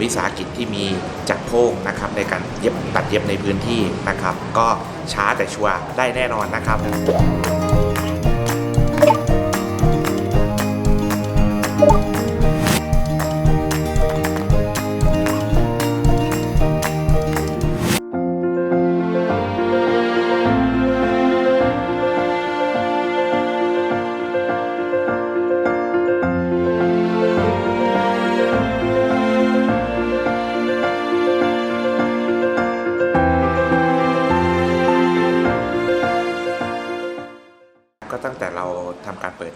วิสาหกิจที่มีจักโพงนะครับในการเย็บตัดเย็บในพื้นที่นะครับ ก็ช้าแต่ชัวร์ได้แน่นอนนะครับ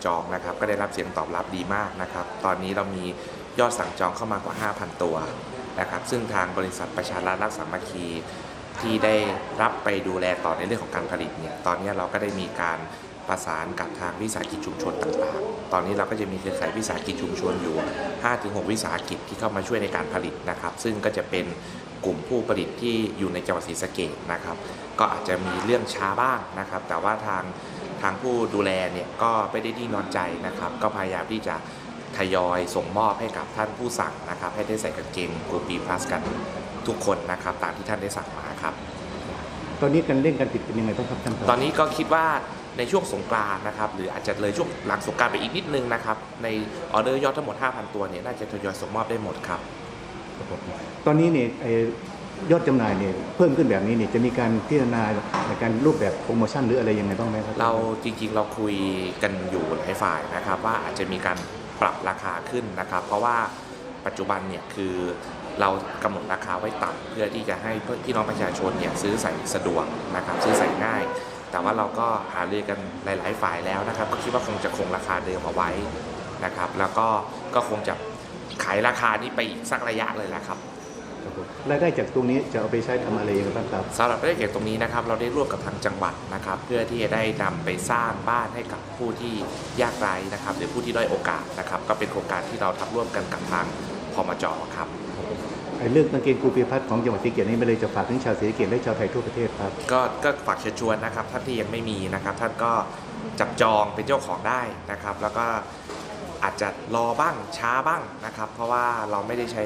จองนะครับ ก็ได้รับเสียงตอบรับดีมากนะครับ ตอนนี้เรามียอดสั่งจองเข้ามากว่า 5,000 ตัวนะครับ ซึ่งทางบริษัทประชารัฐรักสามัคคีที่ได้รับไปดูแลต่อในเรื่องของการผลิตเนี่ย ตอนนี้เราก็ได้มีการประสานกับทางวิสาหกิจชุมชนต่างๆ ตอนนี้เราก็จะมีเครือข่ายวิสาหกิจชุมชนอยู่ 5-6 วิสาหกิจที่เข้ามาช่วยในการผลิตนะครับ ซึ่งก็จะเป็นกลุ่มผู้ผลิตที่อยู่ในจังหวัดศรีสะเกษนะครับ ก็อาจจะมีเรื่องช้าบ้างนะครับ แต่ว่าทาง ทางผู้ดูแลเนี่ยก็ไม่ได้นิ่งนอนใจนะครับ ก็พยายามที่จะทยอยส่งมอบให้กับท่านผู้สั่งนะครับ ให้ได้ใส่กางเกงกูปีพลัสกันทุกคนนะครับ ตามที่ท่านได้สั่งมาครับ ตอนนี้การเร่งการติดเป็นยังไงบ้างครับท่านครับตอนนี้ก็คิดว่าในช่วงสงกรานต์นะครับหรืออาจจะเลยช่วงหลังสงกรานต์ไปอีกนิดนึงนะครับ ในออเดอร์ยอดทั้งหมด 5,000 ตัวเนี่ยน่าจะทยอยส่งมอบได้หมดครับ ตอนนี้เนี่ยไอ้ ยอดจำหน่ายเนี่ยเพิ่มขึ้นแบบนี้เนี่ยจะมีการพิจารณาในการรูปแบบโปรโมชั่นหรืออะไรยังไงบ้างไหมครับเราจริงๆเราคุยกันอยู่หลายฝ่ายนะครับ ว่าอาจจะมีการปรับราคาขึ้นนะครับ เพราะว่าปัจจุบันเนี่ยคือเรากำหนดราคาไว้ต่ำเพื่อที่จะให้พี่น้องประชาชนเนี่ยซื้อใส่สะดวกนะครับซื้อใส่ง่าย แต่ว่าเราก็หารือกันหลาย ๆ ฝ่ายแล้วนะครับ ก็คิดว่าคงจะคงราคาเดิมเอาไว้นะครับ แล้วก็ก็คงจะขายราคานี้ไปอีกสักระยะเลยแหละครับ รับผมรายได้จากตรงนี้จะเอาไปใช้ทำอะไรยังไงบ้างครับ สำหรับประเด็นเกี่ยวกับตรงนี้นะครับเราได้ร่วมกับทางจังหวัดนะครับ เพื่อที่จะได้นำไปสร้างบ้านให้กับผู้ที่ยากไร้นะครับ หรือผู้ที่ด้อยโอกาสนะครับ ก็เป็นโครงการที่เราทำร่วมกันกับทางพมจครับ ไอ้เรื่องกางเกงกูปีพัฒน์ของจังหวัดศรีสะเกษนี้ไม่เลยจะฝากถึงชาวศรีสะเกษและชาวไทยทั่วประเทศครับ ก็ก็ฝากเชิญชวนนะครับท่านที่ยังไม่มีนะครับ ท่านก็จับจองเป็นเจ้าของได้นะครับ แล้วก็ อาจจะรอบ้างช้าบ้างนะครับ เพราะว่าเราไม่ได้ใช้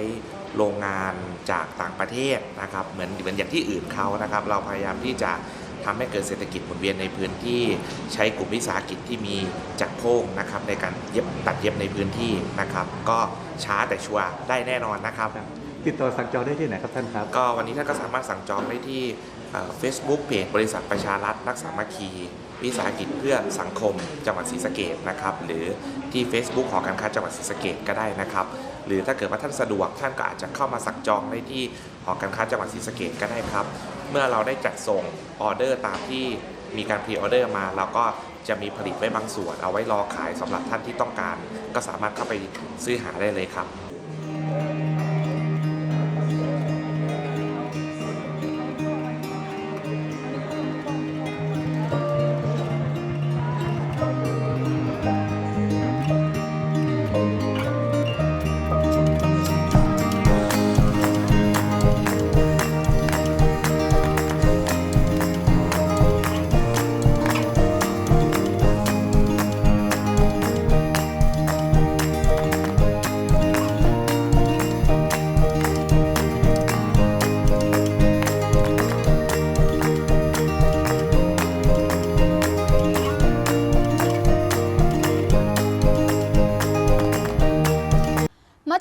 โรงงานจากต่างประเทศนะครับ เหมือนเหมือนอย่างที่อื่นเขานะครับ เราพยายามที่จะทำให้เกิดเศรษฐกิจหมุนเวียนในพื้นที่ใช้กลุ่มวิสาหกิจที่มีจักรโพงนะครับ ในการเย็บตัดเย็บในพื้นที่นะครับ ก็ช้าแต่ชัวร์ได้แน่นอนนะครับ ติดต่อสั่งจองได้ที่ไหนครับท่านครับ ก็วันนี้ท่านก็สามารถสั่งจองได้ที่เฟซบุ๊กเพจบริษัทประชารัฐรักสามัคคี วิสาหกิจเพื่อสังคมจังหวัดศรีสะเกดนะครับ หรือที่ Facebook หอการค้าจังหวัดศรีสะเกดก็ได้นะครับ หรือถ้าเกิดว่าท่านสะดวกท่านก็อาจจะเข้ามาสั่งจองได้ที่หอการค้าจังหวัดศรีสะเกดก็ได้ครับ เมื่อเราได้จัดส่งออเดอร์ตามที่มีการพรีออเดอร์มาเราก็จะมีผลิตไว้บางส่วน เอาไว้รอขายสำหรับท่านที่ต้องการ ก็สามารถเข้าไปซื้อหาได้เลยครับ